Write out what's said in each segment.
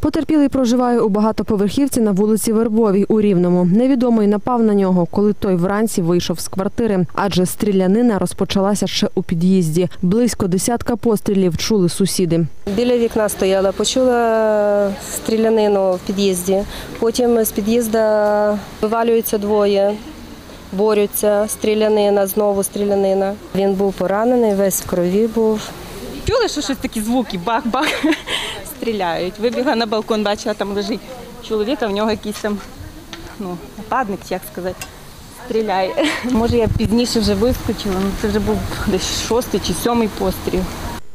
Потерпілий проживає у багатоповерхівці на вулиці Вербовій у Рівному. Невідомий напав на нього, коли той вранці вийшов з квартири, адже стрілянина розпочалася ще у під'їзді. Близько десятка пострілів чули сусіди. Біля вікна стояла, почула стрілянину в під'їзді. Потім з під'їзду вивалюються двоє, борються, стрілянина, знову стрілянина. Він був поранений, весь в крові був. Чули, що щось такі звуки, бах-бах, стріляють. Вибігла на балкон, бачила, там лежить чоловік, а в нього якийсь там ну, нападник, як сказати, стріляє. Може, я пізніше вже вискочила, але це вже був десь шостий чи сьомий постріл.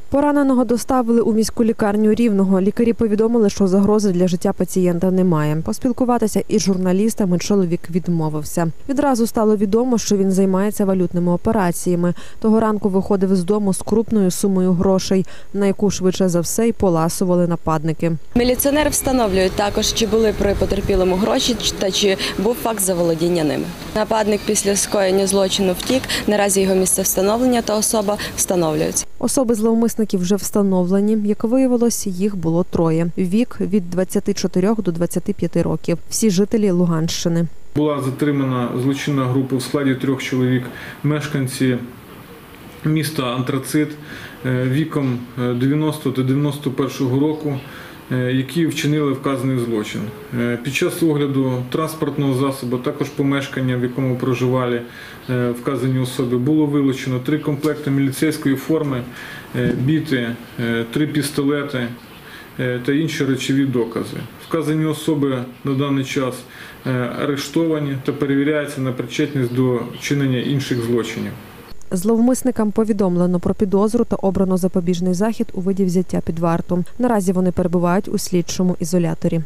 Пораненого доставили у міську лікарню рівного. Лікарі повідомили, що загрози для життя пацієнта немає. Поспілкуватися із журналістами чоловік відмовився. Відразу стало відомо, що він займається валютними операціями. Того ранку виходив з дому з крупною сумою грошей, на яку швидше за все й поласували нападники. Міліціонери встановлюють також, чи були при потерпілому гроші та чи був факт заволодіння ними. Нападник після скоєння злочину втік. Наразі його місце встановлення та особа встановлюються. Особи зловмисників вже встановлені. Як виявилось, їх було троє. Вік від 24 до 25 років. Всі жителі Луганщини. Була затримана злочинна група в складі трьох чоловік, мешканці міста Антрацит е, віком е, 90 до 91 року, е, які вчинили вказаний злочин. Е, Під час огляду транспортного засобу, також помешкання, в якому проживали е, вказані особи, було вилучено три комплекти міліцейської форми, е, біти, е, три пістолети е, та інші речові докази. Вказані особи на даний час е, арештовані та перевіряються на причетність до вчинення інших злочинів. Зловмисникам повідомлено про підозру та обрано запобіжний захід у виді взяття під варту. Наразі вони перебувають у слідчому ізоляторі.